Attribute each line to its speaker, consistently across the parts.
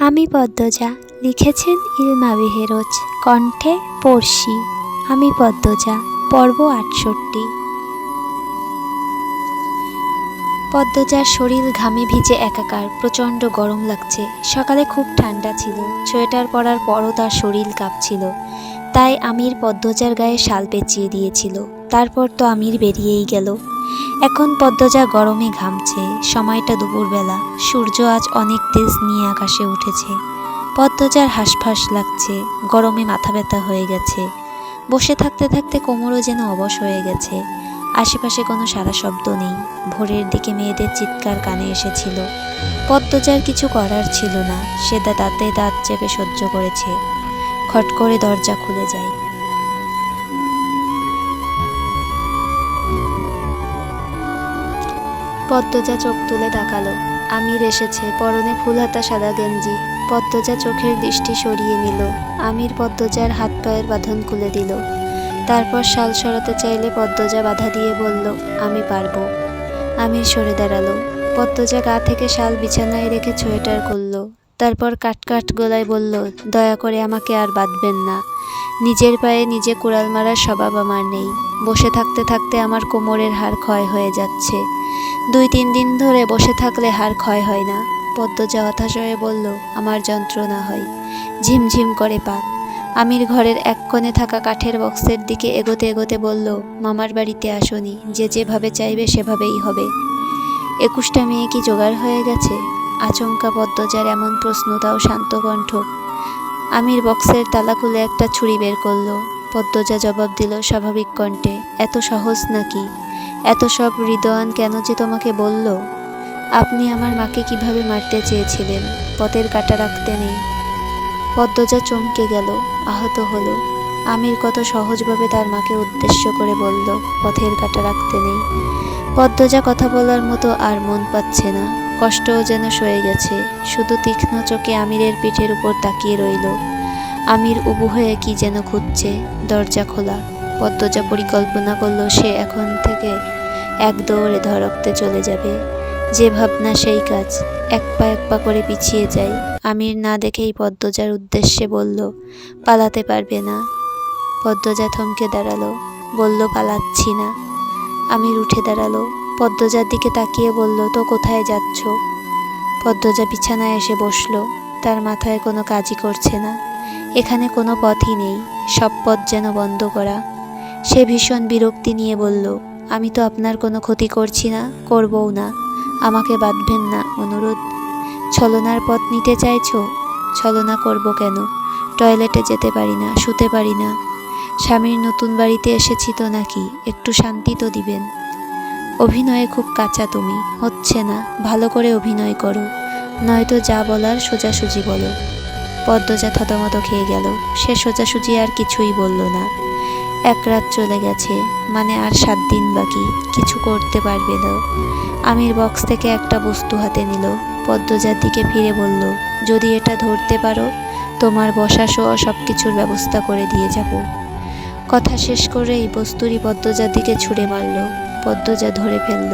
Speaker 1: আমি পদ্মজা, লিখেছেন ইলমা বেহেরোজ, কণ্ঠে পড়শি। আমি পদ্মজা, পর্ব আটষট্টি। পদ্মজার শরীর ঘামে ভিজে একাকার, প্রচণ্ড গরম লাগছে। সকালে খুব ঠান্ডা ছিল। সোয়েটার পরার পরও তার শরীর কাঁপছিল। তাই আমির পদ্মজার গায়ে শাল পেঁচিয়ে দিয়েছিল। তারপর তো আমির বেরিয়েই গেল। এখন পদ্মজা গরমে ঘামছে, সময়টা দুপুরবেলা। সূর্য আজ অনেক তেজ নিয়ে আকাশে উঠেছে। পদ্মজার হাঁসফাঁস লাগছে, গরমে মাথা ব্যথা হয়ে গেছে। বসে থাকতে থাকতে কোমরও যেন অবশ হয়ে গেছে। আশেপাশে কোনো সারা শব্দ নেই। ভোরের দিকে মেয়েদের চিৎকার কানে এসেছিল। পদ্মজার কিছু করার ছিল না, সে দাঁতে দাঁত চেপে সহ্য করেছে। খট করে দরজা খুলে যায়। পদ্মজা চোখ তুলে তাকালো। আমির এসেছে, পরনে ফুলহাতা সাদা গেঞ্জি। পদ্মজা চোখের দৃষ্টি সরিয়ে নিল। আমির পদ্মজার হাত পায়ের বাঁধন খুলে দিল। তারপর শাল সরাতে চাইলে পদ্মজা বাধা দিয়ে বলল, আমি পারব। আমির সরে দাঁড়াল। পদ্মজা গা থেকে শাল বিছানায় রেখে সোয়েটার করল তারপর কাট কাট গলায় বলল, দয়া করে আমাকে আর বাঁধবেন না। নিজের পায়ে নিজে কুড়াল মারার স্বভাব আমার নেই। বসে থাকতে থাকতে আমার কোমরের হাড় ক্ষয় হয়ে যাচ্ছে। দুই তিন দিন ধরে বসে থাকলে হাড় ক্ষয় হয় না। পদ্মজা হতাশ হয়ে বলল, আমার যন্ত্রণা হয়। ঝিমঝিম করে পা আমির ঘরের এক কোণে থাকা কাঠের বক্সের দিকে এগোতে এগোতে বলল, মামার বাড়িতে আসনি। যে যেভাবে চাইবে সেভাবেই হবে। একুশটা মেয়ে কি জোগাড় হয়ে গেছে? আচমকা পদ্মজার এমন প্রশ্ন, তাও শান্ত কণ্ঠ। আমির বক্সের তালা খুলে একটা ছুরি বের করল। পদ্মজা জবাব দিল স্বাভাবিক কণ্ঠে, এত সহজ নাকি? এত সব হৃদয়ান কেন যে তোমাকে বলল? আপনি আমার মাকে কীভাবে মারতে চেয়েছিলেন? পথের কাটা রাখতে নেই। পদ্মজা চমকে গেল, আহত হলো। আমির কত সহজভাবে তার মাকে উদ্দেশ্য করে বলল, পথের কাটা রাখতে নেই। পদ্মজা কথা বলার মতো আর মন পাচ্ছে না। কষ্টও যেন সয়ে গেছে। শুধু তীক্ষ্ণ চোখে আমিরের পিঠের উপর তাকিয়ে রইল। আমির উবু হয়ে কি যেন খুঁজছে, দরজা খোলা। পদ্মজা পরিকল্পনা করল, সে এখন থেকে এক দৌড়ে ধরকতে চলে যাবে। যে ভাবনা সেই কাজ। এক পা এক পা করে পিছিয়ে যায়। আমির না দেখেই পদ্মজার উদ্দেশ্যে বলল, পালাতে পারবে না। পদ্মজা থমকে দাঁড়াল, বলল, পালাচ্ছি না। আমির উঠে দাঁড়াল, পদ্মজার দিকে তাকিয়ে বলল, তো কোথায় যাচ্ছ? পদ্মজা বিছানায় এসে বসল, তার মাথায় কোনো কাজই করছে না। এখানে কোনো পথই নেই, সব পথ যেন বন্ধ করা। সে ভীষণ বিরক্তি নিয়ে বলল, আমি তো আপনার কোনো ক্ষতি করছি না, করবও না। আমাকে বাঁধবেন না, অনুরোধ। ছলনার পথ নিতে চাইছ? ছলনা করব কেন? টয়লেটে যেতে পারি না, শুতে পারি না। স্বামীর নতুন বাড়িতে এসেছি তো নাকি? একটু শান্তি তো দিবেন। অভিনয়ে খুব কাঁচা তুমি, হচ্ছে না, ভালো করে অভিনয় করো। নয়তো যা বলার সোজাসুজি বলো। পদ্মজা থতমত খেয়ে গেল। সে সোজাসুজি আর কিছুই বলল না। এক রাত চলে গেছে মানে আর সাত দিন বাকি, কিছু করতে পারবে না। আমির বক্স থেকে একটা বস্তু হাতে নিল, পদ্মজার দিকে ফিরে বলল, যদি এটা ধরতে পারো, তোমার বসা শোয়া সব কিছুর ব্যবস্থা করে দিয়ে যাব। কথা শেষ করে এই বস্তুরি পদ্মজার দিকে ছুঁড়ে মারল, পদ্মজা ধরে ফেলল।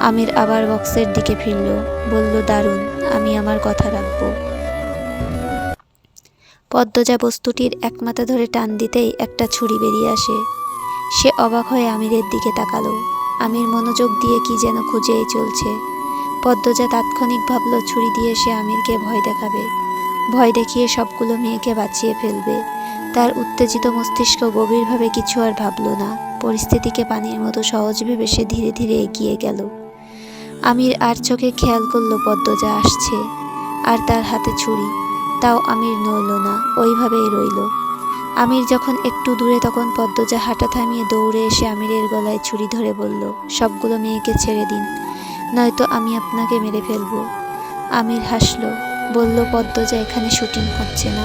Speaker 1: আমির আবার বক্সের দিকে ফিরল, বলল, দারুণ, আমি আমার কথা রাখব। পদ্মজা বস্তুটির এক মাথা ধরে টান দিতেই একটা ছুরি বেরিয়ে আসে। সে অবাক হয়ে আমিরের দিকে তাকালো। আমির মনোযোগ দিয়ে কি যেন খুঁজেই চলছে। পদ্মজা তাৎক্ষণিক ভাবল, ছুরি দিয়ে সে আমিরকে ভয় দেখাবে। ভয় দেখিয়ে সবগুলো মেয়েকে বাঁচিয়ে ফেলবে। তার উত্তেজিত মস্তিষ্ক গভীরভাবে কিছু আর ভাবল না। পরিস্থিতিকে পানির মতো সহজ ভেবে সে ধীরে ধীরে এগিয়ে গেল। আমির আর চোখে খেয়াল করল, পদ্মজা আসছে। আর তার হাতে ছুরি। তাও আমির নড়ল না, ওইভাবেই রইল। আমির যখন একটু দূরে তখন পদ্মজা হাঁটা থামিয়ে দৌড়ে এসে আমিরের গলায় ছুরি ধরে বলল, সবগুলো মেয়েকে ছেড়ে দিন, নয়তো আমি আপনাকে মেরে ফেলব। আমির হাসলো, বলল, পদ্মজা এখানে শুটিং হচ্ছে না।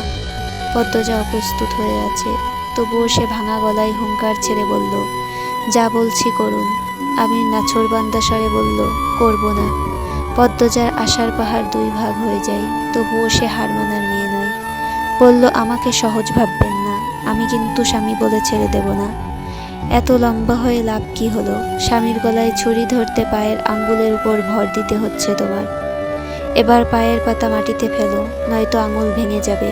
Speaker 1: পদ্মজা অপ্রস্তুত হয়ে আছে, তবুও সে ভাঙা গলায় হুঙ্কার ছেড়ে বলল, যা বলছি করুন। আমির নাছরবান্দা স্বরে বলল, করব না। পদ্মজার আশার পাহাড় দুই ভাগ হয়ে যায়, তবুও সে হার মানার বলল, আমাকে সহজ ভাববেন না। আমি কিন্তু স্বামী বলে ছেড়ে দেব না। এত লম্বা হয়ে লাভ কি হলো? স্বামীর গলায় ছুরি ধরতে পায়ের আঙ্গুলের উপর ভর দিতে হচ্ছে তোমার। এবার পায়ের পাতা মাটিতে ফেলো, নয়তো আঙুল ভেঙে যাবে।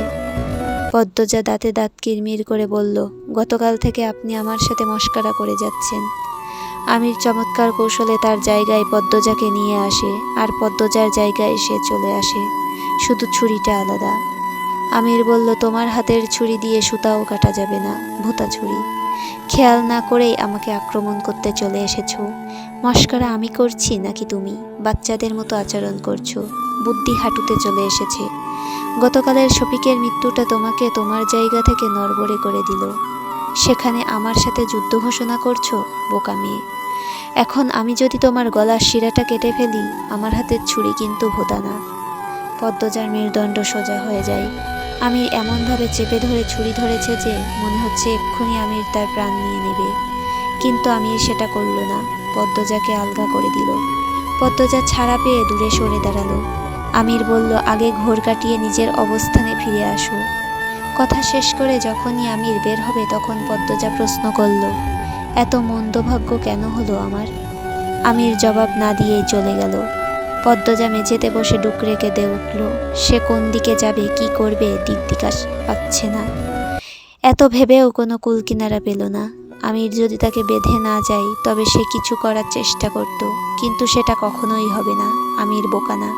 Speaker 1: পদ্মজা দাঁতে দাঁত কিরমির করে বলল, গতকাল থেকে আপনি আমার সাথে মস্কারা করে যাচ্ছেন। আমির চমৎকার কৌশলে তার জায়গায় পদ্মজাকে নিয়ে আসে, আর পদ্মজার জায়গায় সে চলে আসে। শুধু ছুরিটা আলাদা। আমির বলল, তোমার হাতের ছুরি দিয়ে সুতাও কাটা যাবে না, ভোতা ছুরি। খেয়াল না করেই আমাকে আক্রমণ করতে চলে এসেছ। মস্করা আমি করছি নাকি তুমি? বাচ্চাদের মতো আচরণ করছ। বুদ্ধি হাঁটুতে চলে এসেছে। গতকালের শফিকের মৃত্যুটা তোমাকে তোমার জায়গা থেকে নড়বড়ে করে দিল। সেখানে আমার সাথে যুদ্ধ ঘোষণা করছ, বোকা মেয়ে। এখন আমি যদি তোমার গলার শিরাটা কেটে ফেলি, আমার হাতের ছুরি কিন্তু ভোতা না। পদ্মজার মেরুদণ্ড সোজা হয়ে যায়। আমির এমনভাবে চেপে ধরে ছুরি ধরেছে যে মনে হচ্ছে এক্ষুনি আমির তার প্রাণ নিয়ে নেবে। কিন্তু আমির সেটা করল না। পদ্মজাকে আলগা করে দিল। পদ্মজা ছাড়া পেয়ে দূরে সরে দাঁড়াল। আমির বলল, আগে ঘোর কাটিয়ে নিজের অবস্থানে ফিরে আসো। কথা শেষ করে যখনই আমির বের হবে তখন পদ্মজা প্রশ্ন করল, এত মন্দভাগ্য কেন হলো আমার? আমির জবাব না দিয়েই চলে গেল। পদ্মজা মেঝেতে বসে ডুকরে কেঁদে উঠল। সে কোন দিকে যাবে, কি করবে, দিক দিকাশ পাচ্ছে না। এত ভেবেও কোনো কুল কিনারা পেল না। আমির যদি তাকে বেঁধে না যাই, তবে সে কিছু করার চেষ্টা করত, কিন্তু সেটা কখনোই হবে না, আমির বোকা না।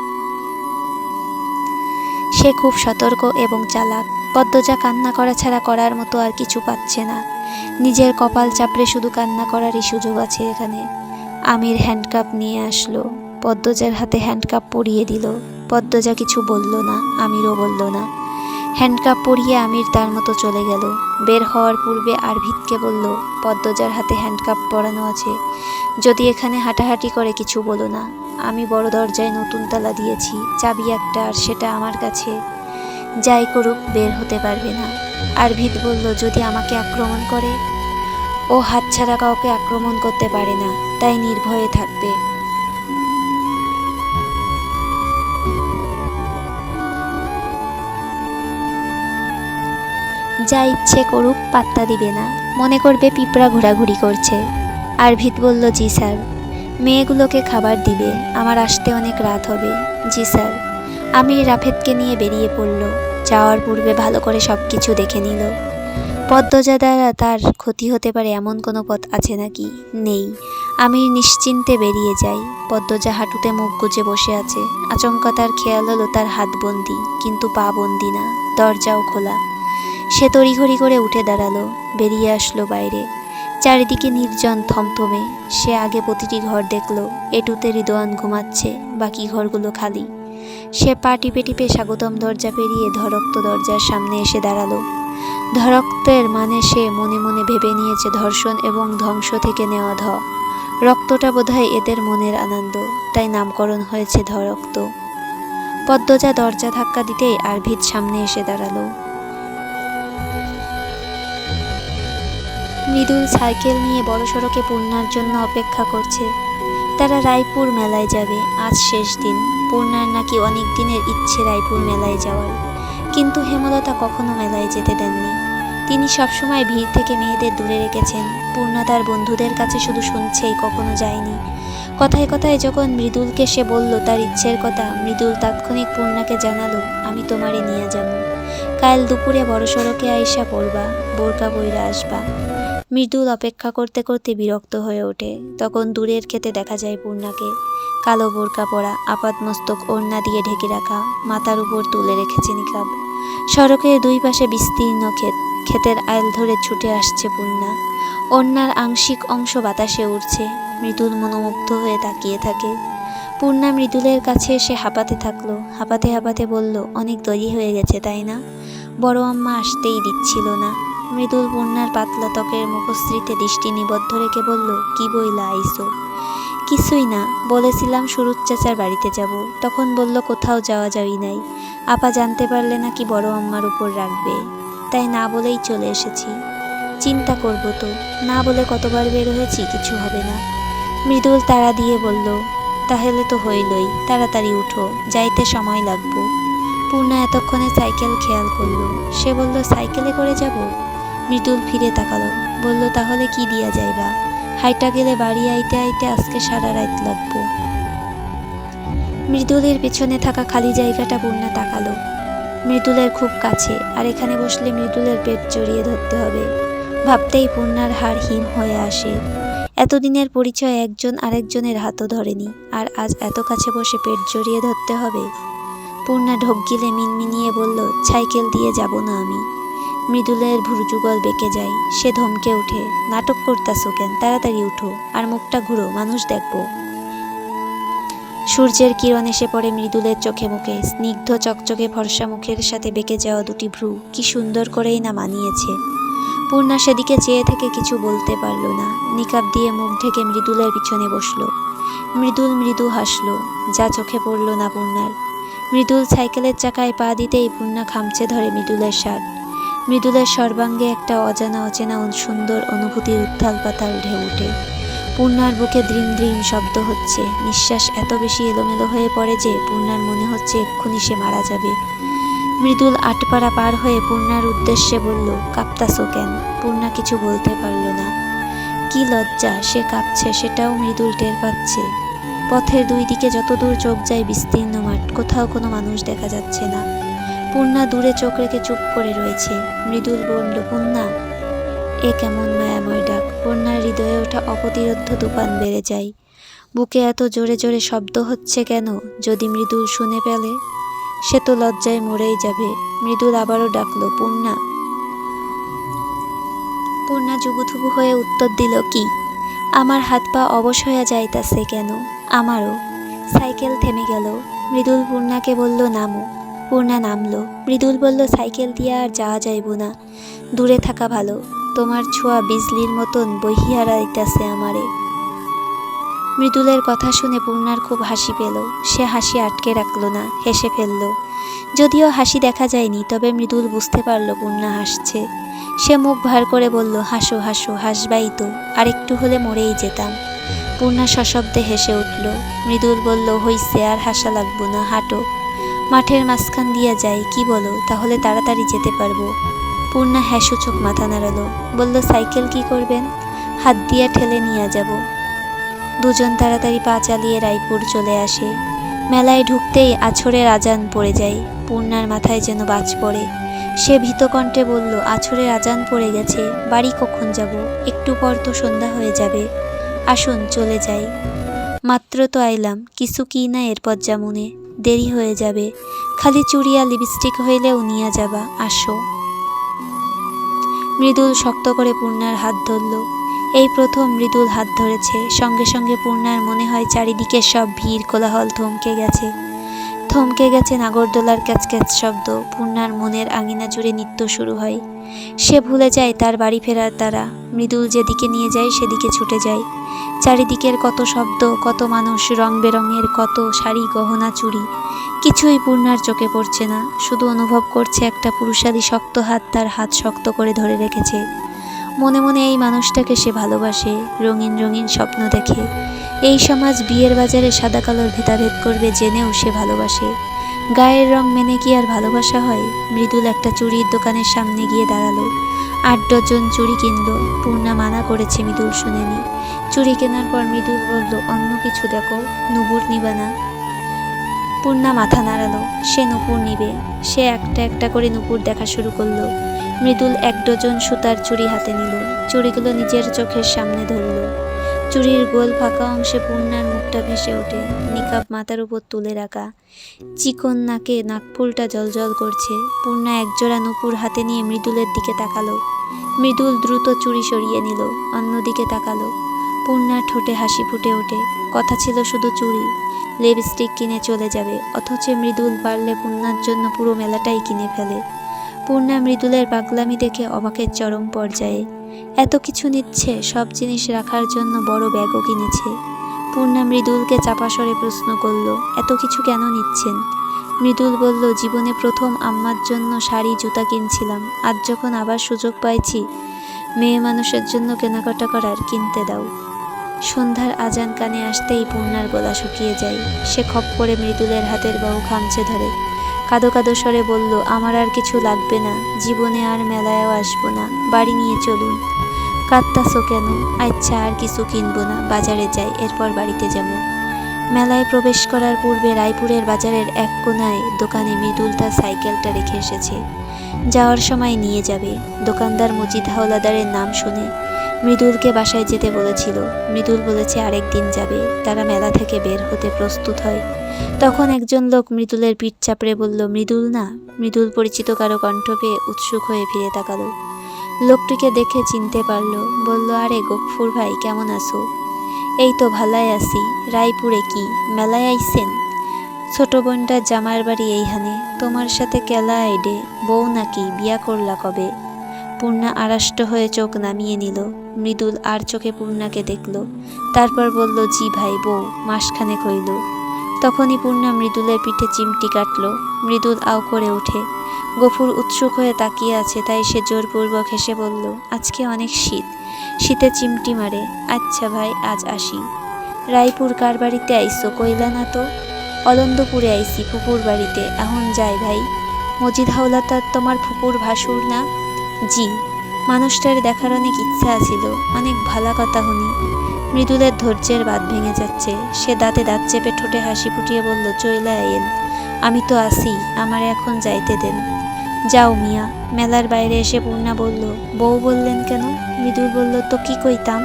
Speaker 1: সে খুব সতর্ক এবং চালাক। পদ্মজা কান্না করা ছাড়া করার মতো আর কিছু পাচ্ছে না। নিজের কপাল চাপড়ে শুধু কান্না করারই সুযোগ আছে এখানে। আমির হ্যান্ডকাপ নিয়ে আসলো। পদ্মজার হাতে হ্যান্ডকাপ পরিয়ে দিল। পদ্মজা কিছু বলল না, আমিরও বলল না। হ্যান্ডকাপ পরিয়ে আমির তার মতো চলে গেল। বের হওয়ার পূর্বে আরভিতকে বলল, পদ্মজার হাতে হ্যান্ডকাপ পরানো আছে। যদি এখানে হাঁটাহাঁটি করে কিছু বলো না। আমি বড় দরজায় নতুন তালা দিয়েছি, চাবি একটা আর সেটা আমার কাছে। যাই করুক, বের হতে পারবে না। আরভিত বলল, যদি আমাকে আক্রমণ করে? ও হাতছাড়া কাউকে আক্রমণ করতে পারে না, তাই নির্ভয়ে থাকবে। যা ইচ্ছে করুক পাত্তা দিবে না। মনে করবে পিঁপড়া ঘোরাঘুরি করছে। আর ভিত বলল, জি স্যার। মেয়েগুলোকে খাবার দিবে। আমার আসতে অনেক রাত হবে। জি স্যার। আমি রাফেদকে নিয়ে বেরিয়ে পড়ল। যাওয়ার পূর্বে ভালো করে সব কিছু দেখে নিল। পদ্মজা দ্বারা তার ক্ষতি হতে পারে এমন কোনো পথ আছে নাকি? নেই। আমি নিশ্চিন্তে বেরিয়ে যাই। পদ্মজা হাঁটুতে মুখ গুজে বসে আছে। আচমকা তার খেয়াল হলো তার হাত বন্দি কিন্তু পা বন্দি না। দরজাও খোলা। সে তড়িঘড়ি করে উঠে দাঁড়াল, বেরিয়ে আসলো বাইরে। চারিদিকে নির্জন থমথমে, সে আগে প্রতিটি ঘর দেখল, এটুতে রিদোয়ান ঘুমাচ্ছে, বাকি ঘরগুলো খালি। সে পা টিপে টিপে স্বাগতম দরজা পেরিয়ে ধরক্ত দরজার সামনে এসে দাঁড়াল। ধরক্তের মানে সে মনে মনে ভেবে নিয়েছে ধর্ষণ এবং ধ্বংস থেকে নেওয়া ধ। রক্তটা বোধহয় এদের মনের আনন্দ, তাই নামকরণ হয়েছে ধরক্ত। পদ্মজা দরজা ধাক্কা দিতেই আরভিত সামনে এসে দাঁড়াল। মৃদুল সাইকেল নিয়ে বড় সড়কে পূর্ণার জন্য অপেক্ষা করছে। তারা রায়পুর মেলায় যাবে। আজ শেষ দিন। পূর্ণার নাকি অনেক দিনের ইচ্ছে রায়পুর মেলায় যাওয়ার। কিন্তু হেমলতা কখনো মেলায় যেতে দেননি। তিনি সবসময় ভিড় থেকে মেয়েদের দূরে রেখেছেন। পূর্ণা তার বন্ধুদের কাছে শুধু শুনছেই কখনো যায়নি। কথায় কথায় যখন মৃদুলকে সে বলল, তার ইচ্ছের কথা, মৃদুল তাৎক্ষণিক পূর্ণাকে জানালো, আমি তোমারে নিয়ে যাব। কাল দুপুরে বড় সড়কে আইসা পড়বা বোরকা বইরা আসবা। মৃদুল অপেক্ষা করতে করতে বিরক্ত হয়ে ওঠে। তখন দূরের ক্ষেতে দেখা যায় পূর্ণাকে। কালো বোরকা পরা আপাতমস্তক ওড়না দিয়ে ঢেকে রাখা, মাথার উপর তুলে রেখেছে নিকাব। সড়কের দুই পাশে বিস্তীর্ণ ক্ষেত, ক্ষেতের আইল ধরে ছুটে আসছে পূর্ণা। ওড়নার আংশিক অংশ বাতাসে উড়ছে, মৃদুল মনোমুগ্ধ হয়ে তাকিয়ে থাকে। পূর্ণা মৃদুলের কাছে এসে হাঁপাতে থাকল। হাঁপাতে হাঁপাতে বলল, অনেক দেরি হয়ে গেছে, তাই না? বড় আম্মা আসতেই দিচ্ছিল না। মৃদুল বন্যার পাতলা ত্বকের মুখশ্রীতে দৃষ্টি নিবদ্ধ রেখে বলল, কি বইলা আইসো কিছুই না, বলেছিলাম সুরুৎ চাচার বাড়িতে যাব। তখন বলল, কোথাও যাওয়া যাওই নাই। আপা জানতে পারলে নাকি বড় আম্মার উপর রাখবে তাই না বলেই চলে এসেছি। চিন্তা করব তো, না বলে কতবার বের হয়েছি কিছু হবে না। মৃদুল তারা দিয়ে বলল, তাহলে তো হইলই, তাড়াতাড়ি উঠো, যাইতে সময় লাগবো। পূর্ণা এতক্ষণে সাইকেল খেয়াল করল। সে বলল, সাইকেলে করে যাব? মৃদুল ফিরে তাকালো। বলল, তাহলে কি দিয়া যাইবা? হাইটা গেলে বাড়ি আইতে আইতে আজকে সারা রাত লাগবো। মৃদুলের পেছনে থাকা খালি জায়গাটা পূর্ণা তাকালো। মৃদুলের খুব কাছে, আর এখানে বসলে মৃদুলের পেট জড়িয়ে ধরতে হবে। ভাবতেই পূর্ণার হাড় হিম হয়ে আসে। এতদিনের পরিচয় একজন আরেকজনের হাতও ধরেনি। আর আজ এত কাছে বসে পেট জড়িয়ে ধরতে হবে? পূর্ণা ঢোক গিলে মিনমিনিয়ে বলল সাইকেল দিয়ে যাব না আমি। মৃদুলের ভুরুযুগল বেঁকে যায়। সে ধমকে ওঠে, নাটক করতাছো কেন? তাড়াতাড়ি উঠো, আর মুখটা ঘুরো, মানুষ দেখব। সূর্যের কিরণ এসে পড়ে মৃদুলের চোখে মুখে, স্নিগ্ধ চকচকে ফর্সা মুখের সাথে বেঁকে যাওয়া দুটি ভ্রু, কি সুন্দর করেই না মানিয়েছে। পূর্ণা সেদিকে চেয়ে থেকে কিছু বলতে পারল না, নিকাব দিয়ে মুখ ঢেকে মৃদুলের পিছনে বসল। মৃদুল মৃদু হাসলো, যা চোখে পড়ল না পূর্ণার। মৃদুল সাইকেলের চাকায় পা দিতেই পূর্ণা খামচে ধরে মৃদুলের শার্ট মৃদুলের সর্বাঙ্গে একটা অজানা অচেনা সুন্দর অনুভূতির উত্থাল পাতাল ঢেউ ওঠে। পূর্ণার বুকে দ্রিম দ্রিম শব্দ হচ্ছে। নিঃশ্বাস এত বেশি এলোমেলো হয়ে পড়ে যে পূর্ণার মনে হচ্ছে এক্ষুনি সে মারা যাবে। মৃদুল আটপাড়া পার হয়ে পূর্ণার উদ্দেশ্যে বলল, কাঁপতাছো কেন? পূর্ণা কিছু বলতে পারল না। কি লজ্জা, সে কাঁপছে, সেটাও মৃদুল টের পাচ্ছে। পথের দুই দিকে যতদূর চোখ যায় বিস্তীর্ণ মাঠ, কোথাও কোনো মানুষ দেখা যাচ্ছে না। পূর্ণা দূরে চোখ রেখে চুপ করে রয়েছে। মৃদুল বলল, পূর্ণা, এ কেমন মায়াময় ডাক। পূর্ণার হৃদয়ে ওঠা অপ্রতিরোধ্য তুফান বেড়ে যায়। বুকে এত জোরে জোরে শব্দ হচ্ছে কেন? যদি মৃদুল শুনে পেলে সে তো লজ্জায় মরেই যাবে। মৃদুল আবারও ডাকল, পূর্ণা। পূর্ণা জুবুথুবু হয়ে উত্তর দিল, কি? আমার হাত পা অবশ হয়ে যাইতাছে কেন? আমারও। সাইকেল থেমে গেল। মৃদুল পূর্ণাকে বলল, নামো। পূর্ণা নামলো। মৃদুল বলল, সাইকেল দিয়ে আর যাওয়া যাইব না। দূরে থাকা ভালো। তোমার ছোঁয়া বিজলির মতন বহিহারাইতেছে আমারে। মৃদুলের কথা শুনে পূর্ণার খুব হাসি পেল। সে হাসি আটকে রাখল না, হেসে ফেলল। যদিও হাসি দেখা যায়নি, তবে মৃদুল বুঝতে পারল পূর্ণা হাসছে। সে মুখ ভার করে বলল, হাসো হাসো, হাসবাই তো আর একটু হলে মরেই যেতাম। পূর্ণা সশব্দে হেসে উঠল। মৃদুল বলল, হইছে, আর হাসা লাগবো না, হাঁটো। মাঠের মাঝখান দিয়া যাই, কি বলো? তাহলে তাড়াতাড়ি যেতে পারব। পূর্ণা হ্যাসূচক মাথা নাড়ালো। বলল, সাইকেল কি করবেন? হাত দিয়া ঠেলে নিয়ে যাব। দুজন তাড়াতাড়ি পা চালিয়ে রায়পুর চলে আসে। মেলায় ঢুকতেই আছরের আজান পড়ে যায়। পূর্ণার মাথায় যেন বাজ পড়ে। সে ভীতকণ্ঠে বলল আছরের আজান পড়ে গেছে, বাড়ি কখন যাব? একটু পর তো সন্ধ্যা হয়ে যাবে। আসুন, চলে যাই। মাত্র তো আইলাম, কিছু কি না এরপর যেমনে দেরি হয়ে যাবে। খালি চুড়িয়া লিপস্টিক হইলেও নিয়ে যাবা, আসো। মৃদুল শক্ত করে পূর্ণার হাত ধরল। এই প্রথম মৃদুল হাত ধরেছে, সঙ্গে সঙ্গে পূর্ণার মনে হয় চারিদিকে সব ভিড় কোলাহল থমকে গেছে। থমকে গেছে নাগরদোলার ক্যাচক্যাচ শব্দ। পূর্ণার মনের আঙিনা জুড়ে নৃত্য শুরু হয়। সে ভুলে যায় তার বাড়ি ফেরার তারা। মৃদুল যেদিকে নিয়ে যায় সেদিকে ছুটে যায়। চারিদিকের কত শব্দ, কত মানুষ রং বেরঙের কত শাড়ি, গহনা চুরি কিছুই পূর্ণার চোখে পড়ছে না। শুধু অনুভব করছে একটা পুরুষালী শক্ত হাত তার হাত শক্ত করে ধরে রেখেছে। মনে মনে এই মানুষটাকে সে ভালোবাসে, রঙিন রঙিন স্বপ্ন দেখে। এই সমাজ বিয়ের বাজারে সাদা কালোর ভেদাভেদ করবে জেনেও সে ভালোবাসে। গায়ের রং মেনে কি আর ভালোবাসা হয়? মৃদুল একটা চুড়ির দোকানের সামনে গিয়ে দাঁড়াল। আট ডজন চুড়ি কিনলো। পূর্ণা মানা করেছে মৃদুল শুনেনি। চুড়ি কেনার পর মৃদুল বলল, অন্য কিছু দেখো, নুপুর নিবা না। পূর্ণা মাথা নাড়ালো। সে নুপুর নিবে। সে একটা একটা করে নুপুর দেখা শুরু করল। মৃদুল এক ডজন সুতার চুড়ি হাতে নিল। চুড়িগুলো নিজের চোখের সামনে ধরল। চুড়ির গোল ফাঁকা অংশে পূর্ণার মুখটা ভেসে ওঠে, নিকাব মাথার উপর তুলে রাখা। চিকন নাকে নাকফুলটা জলজল করছে। পূর্ণা একজোড়া নুপুর হাতে নিয়ে মৃদুলের দিকে তাকালো। মৃদুল দ্রুত চুড়ি সরিয়ে নিল, অন্যদিকে তাকালো। পূর্ণার ঠোঁটে হাসি ফুটে ওঠে। কথা ছিল শুধু চুড়ি লিপস্টিক কিনে চলে যাবে, অথচ মৃদুল পারলে পূর্ণার জন্য পুরো মেলাটাই কিনে ফেলে। পূর্ণা মৃদুলের পাগলামি দেখে অবাকের চরম পর্যায়ে এত কিছু নিচ্ছে, সব জিনিস রাখার জন্য বড় ব্যাগও কিনেছে। পূর্ণা মৃদুলকে চাপাসরে প্রশ্ন করল, এত কিছু কেন নিচ্ছেন? মৃদুল বলল, জীবনে প্রথম আম্মার জন্য শাড়ি, জুতা কিনছিলাম। আজ যখন আবার সুযোগ পাইছি, মেয়ে মানুষের জন্য কেনাকাটা করার কিনতে দাও। সন্ধ্যার আজান কানে আসতেই পূর্ণার গলা শুকিয়ে যায়। সে খপ করে মৃদুলের হাতের বাহু খামচে ধরে। কাদো কাদো স্বরে বলল, আমার আর কিছু লাগবে না, জীবনে আর মেলায়ও আসব না, বাড়ি নিয়ে চলুন। কাঁদতাছো কেন? আচ্ছা আর কিছু কিনবো না, বাজারে যাই, এরপর বাড়িতে যাব। মেলায় প্রবেশ করার পূর্বে রায়পুরের বাজারের এক কোনায় দোকানে মৃদুল তার সাইকেলটা রেখে এসেছে। যাওয়ার সময় নিয়ে যাবে। দোকানদার মজিদ হাওলাদারের নাম শুনে মৃদুলকে বাসায় যেতে বলেছিল। মৃদুল বলেছে আরেক দিন যাবে। তারা মেলা থেকে বের হতে প্রস্তুত হয়। তখন একজন লোক মৃদুলের পিঠ চাপড়ে বলল, মৃদুল না, মৃদুল পরিচিত কারও কণ্ঠ পেয়ে উৎসুক হয়ে ফিরে তাকালো। লোকটিকে দেখে চিনতে পারল, বলল, আরে গফুর ভাই, কেমন আছো? এই তো ভালাই আছি, রায়পুরে কি, মেলায় আইসেন ছোট বোনটার জামার বাড়ি এইখানে, তোমার সাথে কেলা আইডে, বউ নাকি, বিয়া করলা কবে? পূর্ণা আড়ষ্ট হয়ে চোখ নামিয়ে নিল। মৃদুল আর চোখে পূর্ণাকে দেখল, তারপর বলল, জি ভাই, বউ, মাসখানেক হইল। তখনই পূর্ণা মৃদুলের পিঠে চিমটি কাটল। মৃদুল আও করে ওঠে। গফুর উৎসুক হয়ে তাকিয়ে আছে, তাই সে জোরপূর্বক হেসে বলল, আজকে অনেক শীত। শীতে চিমটি মারে। আচ্ছা ভাই, আজ আসি। রায়পুর কার বাড়িতে আইসো কইলা না তো? অলন্দপুরে আইসি ফুপুর বাড়িতে। এখন যাই ভাই। মজিদ হাওলাতার তোমার ফুপুর ভাসুর না? জি। মানুষটার দেখার অনেক ইচ্ছা আছিল। অনেক ভালা কথা শুনি। মৃদুলের ধৈর্যের বাদ ভেঙে যাচ্ছে। সে দাঁতে দাঁত চেপে ঠোঁটে হাসি ফুটিয়ে বলল, চইলা আইয়েন আমি তো আসি আমার এখন যাইতে দেন। যাও মিয়া। মেলার বাইরে এসে পূর্ণা বলল, বউ বললেন কেন? মৃদুল বলল, তো কি কইতাম?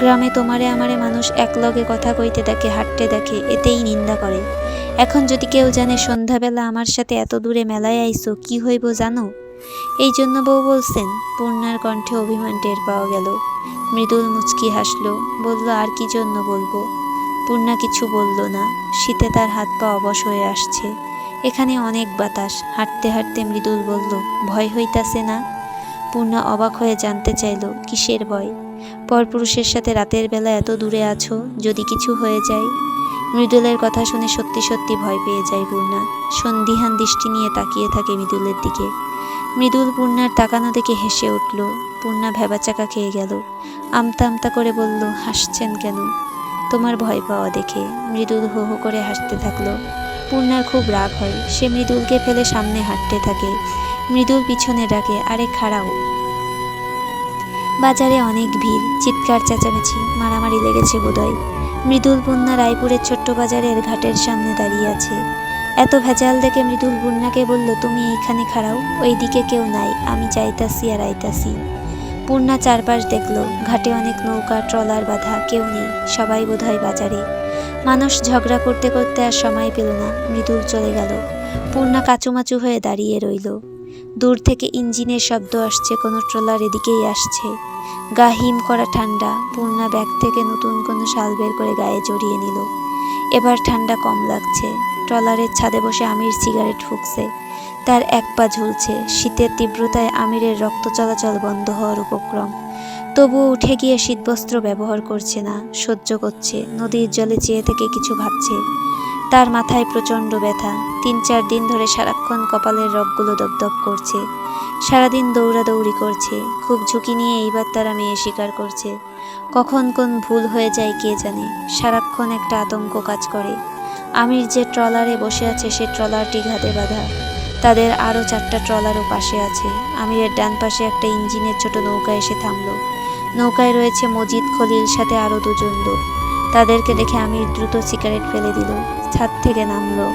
Speaker 1: গ্রামে তোমারে আমারে মানুষ একলগে কথা কইতে দেখে, হাঁটতে দেখে, এতেই নিন্দা করে। এখন যদি কেউ জানে সন্ধ্যাবেলা আমার সাথে এত দূরে মেলায় আইসো, কি হইব জানো? এই জন্য বউ বলছেন, পূর্ণার কণ্ঠে অভিমান টের পাওয়া গেল। মৃদুল মুচকি হাসল, বলল, আর কি জন্য বলব? পূর্ণা কিছু বলল না। শীতে তার হাত পা অবশ হয়ে আসছে। এখানে অনেক বাতাস। হাঁটতে হাঁটতে মৃদুল বলল, ভয় হইতাছে না? পূর্ণা অবাক হয়ে জানতে চাইল, কিসের ভয়? পরপুরুষের সাথে রাতের বেলা এত দূরে আছো, যদি কিছু হয়ে যায়? মৃদুলের কথা শুনে সত্যি সত্যি ভয় পেয়ে যায় পূর্ণা। সন্দিহান দৃষ্টি নিয়ে তাকিয়ে থাকে মৃদুলের দিকে। মৃদুল পূর্ণার তাকানো দেখে হেসে উঠল। পূর্ণা ভেবাচাকা খেয়ে গেল। আমতা আমতা করে বলল, হাসছেন কেন? তোমার ভয় পাওয়া দেখে। মৃদুল হো হো করে হাসতে থাকল। পূর্ণার খুব রাগ হয়। সে মৃদুলকে ফেলে সামনে হাঁটতে থাকে। মৃদুল পিছনে ডাকে, আরে খাড়াও। বাজারে অনেক ভিড়। চিৎকার চেঁচামেচি। মারামারি লেগেছে বোধহয়। মৃদুল বন্যা রায়পুরের ছোট্ট বাজারের ঘাটের সামনে দাঁড়িয়ে আছে। এত ভেজাল দেখে মৃদুল বন্যাকে বলল, তুমি এইখানে খাড়াও, ওইদিকে কেউ নাই, আমি যাইতাছি আর আইতাছি। পূর্ণা চারপাশ দেখল, ঘাটে অনেক নৌকা, ট্রলার বাঁধা, কেউ নেই, সবাই বোধহয় বাজারে। মানুষ ঝগড়া করতে করতে আর সময় পেল না, মৃদুল চলে গেল। পূর্ণা কাচুমাচু হয়ে দাঁড়িয়ে রইল। দূর থেকে ইঞ্জিনের শব্দ আসছে, কোনো ট্রলার এদিকেই আসছে। গা হিম করা ঠান্ডা পূর্ণা ব্যাগ থেকে নতুন কোনো শাল বের করে গায়ে জড়িয়ে নিল। এবার ঠান্ডা কম লাগছে। ট্রলারের ছাদে বসে আমির সিগারেট ফুঁকছে। তার এক পা ঝুলছে। শীতের তীব্রতায় আমিরের রক্ত চলাচল বন্ধ হওয়ার উপক্রম। তবুও উঠে গিয়ে শীতবস্ত্র ব্যবহার করছে না, সহ্য করছে, নদীর জলে চেয়ে থেকে কিছু ভাবছে। তার মাথায় প্রচণ্ড ব্যথা। তিন চার দিন ধরে সারাক্ষণ কপালের রগগুলো দপদপ করছে। সারাদিন দৌড়াদৌড়ি করছে। খুব ঝুঁকি নিয়ে এইবার তারা মেয়ে শিকার করছে। কখন কোন ভুল হয়ে যায় কে জানে? সারাক্ষণ একটা আতঙ্ক কাজ করে। আমির যে ট্রলারে বসে আছে সে ট্রলারটি ঘাতে বাঁধা। তাদের আরও চারটা ট্রলারও পাশে আছে। আমিরের ডান পাশে একটা ইঞ্জিনের ছোট নৌকা এসে থামলো। নৌকায় রয়েছে মজিদ খলিল, সাথে আরও দুজন লোক। তাদেরকে দেখে আমির দ্রুত সিগারেট ফেলে দিল। ছাদ থেকে নামলো।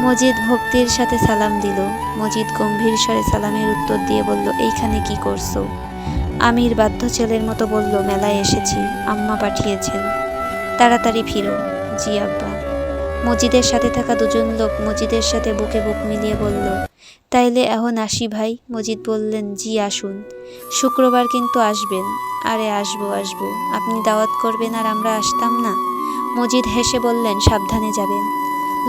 Speaker 1: মজিদ ভক্তির সাথে সালাম দিল। মজিদ গম্ভীর স্বরে সালামের উত্তর দিয়ে বলল, এইখানে কি করছ? আমির বাধ্য ছেলের মতো বলল, মেলায় এসেছি। আম্মা পাঠিয়েছেন। তাড়াতাড়ি ফিরো। জি আব্বা। মজিদের সাথে থাকা দুজন লোক মজিদের সাথে বুকে বুক মিলিয়ে বলল, তাইলে এখন আসি ভাই। মজিদ বললেন, জি, আসুন। শুক্রবার কিন্তু আসবেন। আরে, আসব আসব। আপনি দাওয়াত করবেন আর আমরা আসতাম না? মজিদ হেসে বললেন, সাবধানে যাবেন।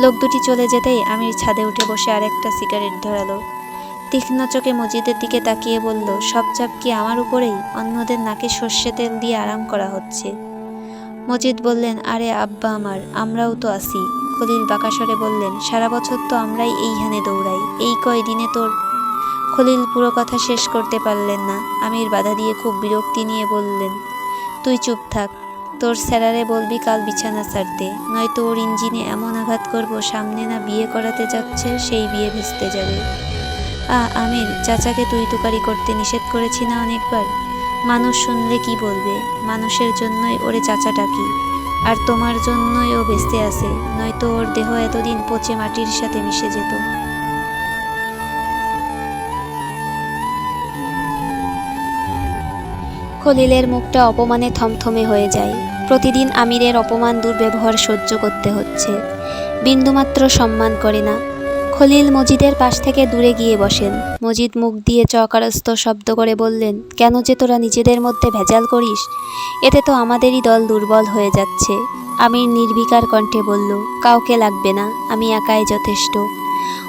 Speaker 1: লোক দুটি চলে যেতেই আমির ছাদে উঠে বসে আরেকটা সিগারেট ধরালো। তীক্ষ্ণ চোখে মজিদের দিকে তাকিয়ে বলল, সব চাপ কি আমার উপরেই? অন্যদের নাকে সর্ষে তেল দিয়ে আরাম করা হচ্ছে। মজিদ বললেন, আরে আব্বা আমার, আমরাও তো আসি খলিল বাকাসরে বললেন, সারা বছর তো আমরাই এইখানে দৌড়াই। এই কয়দিনে তোর খলিল পুরো কথা শেষ করতে পারলেন না। আমির বাধা দিয়ে খুব বিরক্তি নিয়ে বললেন, তুই চুপ থাক। তোর স্যারারে বলবি কাল বিছানা ছাড়তে। নয়তো ওর ইঞ্জিনে এমন আঘাত করব, সামনে না বিয়ে করাতে যাচ্ছে, সেই বিয়ে ভেস্তে যাবে। আ আমির, চাচাকে তুই তুকারি করতে নিষেধ করেছি না অনেকবার? মানুষ শুনলে কি বলবে? মানুষের জন্যই ওরে চাচা ডাকি আর তোমার জন্যই ও বেঁচে আছে, নয়তো ওর দেহ এতদিন পচে মাটির সাথে মিশে যেত। খলিলের মুখটা অপমানে থমথমে হয়ে যায়। প্রতিদিন আমিরের অপমান দুর্ব্যবহার সহ্য করতে হচ্ছে। বিন্দুমাত্র সম্মান করে না। খলিল মজিদের পাশ থেকে দূরে গিয়ে বসেন। মজিদ মুখ দিয়ে চকারস্থ শব্দ করে বললেন, কেন যে তোরা নিজেদের মধ্যে ভেজাল করিস? এতে তো আমাদেরই দল দুর্বল হয়ে যাচ্ছে। আমির নির্বিকার কণ্ঠে বলল, কাউকে লাগবে না, আমি একাই যথেষ্ট।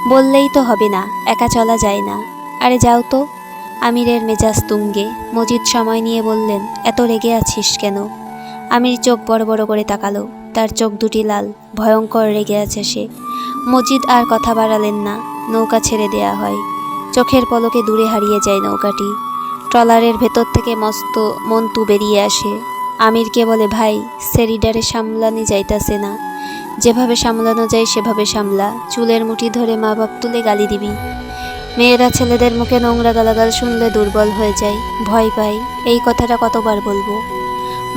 Speaker 1: বললেই তো হবে না, একা চলা যায় না। আরে যাও তো। আমিরের মেজাজ তুঙ্গে। মজিদ সময় নিয়ে বললেন, এত রেগে আছিস কেন? আমির চোখ বড় বড় করে তাকালো। তার চোখ দুটি লাল, ভয়ঙ্কর রেগে আছে সে। মজিদ আর কথা বাড়ালেন না। নৌকা ছেড়ে দেয়া হয়। চোখের পলকে দূরে হারিয়ে যায় নৌকাটি। ট্রলারের ভেতর থেকে মস্ত মন্তু বেরিয়ে আসে। আমিরকে বলে, ভাই, সেরিডারে সামলানি যাইতাছে না। যেভাবে সামলানো যায় সেভাবে সামলা। চুলের মুঠি ধরে মা বাপ তুলে গালি দিবি। মেয়েরা ছেলেদের মুখে নোংরা গালাগাল শুনলে দুর্বল হয়ে যায়। ভয় পাই। এই কথাটা কতবার বলব?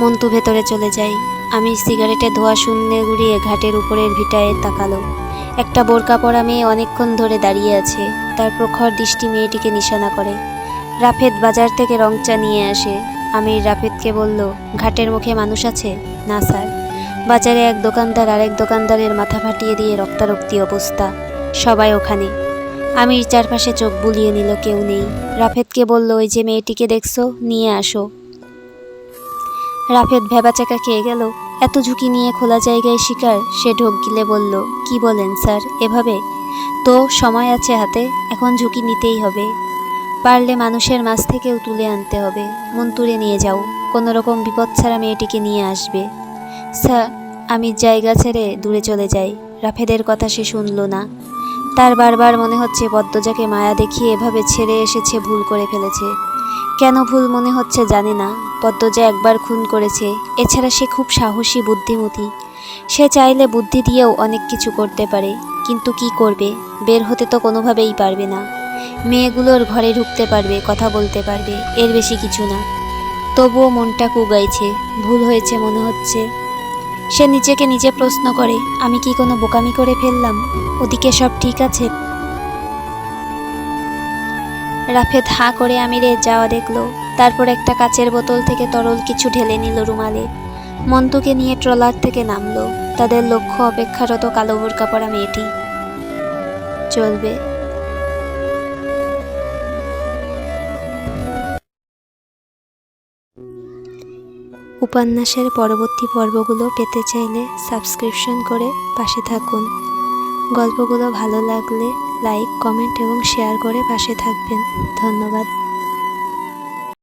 Speaker 1: মন্তু ভেতরে চলে যায়। আমি সিগারেটে ধোয়া শূন্যে গুড়িয়ে ঘাটের উপরের ভিটায় তাকালো। একটা বোরকা পরা মেয়ে অনেকক্ষণ ধরে দাঁড়িয়ে আছে। তার প্রখর দৃষ্টি মেয়েটিকে নিশানা করে। রাফেদ বাজার থেকে রংচা নিয়ে আসে। আমি রাফেদকে বলল, ঘাটের মুখে মানুষ আছে? না, স্যার। বাজারে এক দোকানদার আরেক দোকানদারের মাথা ফাটিয়ে দিয়ে রক্তারক্তি অবস্থা। সবাই ওখানে। আমির চারপাশে চোখ বুলিয়ে নিল, কেউ নেই। রাফেদকে বলল, ওই যে মেয়েটিকে দেখছ, নিয়ে আসো। রাফেদ ভেবাচাকা খেয়ে গেল। এত ঝুঁকি নিয়ে খোলা জায়গায় শিকার? সে ঢোক গিলে বলল, কি বলেন স্যার, এভাবে? তো সময় আছে হাতে, এখন ঝুঁকি নিতেই হবে। পারলে মানুষের মাছ থেকেও তুলে আনতে হবে। মন তুলে নিয়ে যাও। কোনো রকম বিপদ ছাড়া মেয়েটিকে নিয়ে আসবে। স্যার, আমি জায়গা ছেড়ে দূরে চলে যাই। রাফেদের কথা সে শুনল না। তার বারবার মনে হচ্ছে পদ্মজাকে মায়া দেখিয়ে এভাবে ছেড়ে এসেছে, ভুল করে ফেলেছে। কেন ভুল মনে হচ্ছে জানে না, পদ্মজা একবার খুন করেছে। এছাড়া সে খুব সাহসী, বুদ্ধিমতী। সে চাইলে বুদ্ধি দিয়েও অনেক কিছু করতে পারে, কিন্তু কি করবে? বের হতে তো কোনোভাবেই পারবে না। মেয়েগুলোর ঘরে ঢুকতে পারবে, কথা বলতে পারবে, এর বেশি কিছু না। তবুও মনটা কুগাইছে, ভুল হয়েছে মনে হচ্ছে। সে নিজেকে নিজে প্রশ্ন করে, আমি কি কোনো বোকামি করে ফেললাম? ওদিকে সব ঠিক আছে? রাফেদ হাঁ করে আমিরে যাওয়া দেখল। তারপর একটা কাচের বোতল থেকে তরল কিছু ঢেলে নিল রুমালে। মন্তুকে নিয়ে ট্রলার থেকে নামলো। তাদের লক্ষ্য অপেক্ষারত কালো বোরকা পরা মেয়েটি। চলবে। উপন্যাসের পরবর্তী পর্বগুলো পেতে চাইলে সাবস্ক্রিপশন করে পাশে থাকুন। গল্পগুলো ভালো লাগলে লাইক কমেন্ট এবং শেয়ার করে পাশে থাকবেন। ধন্যবাদ।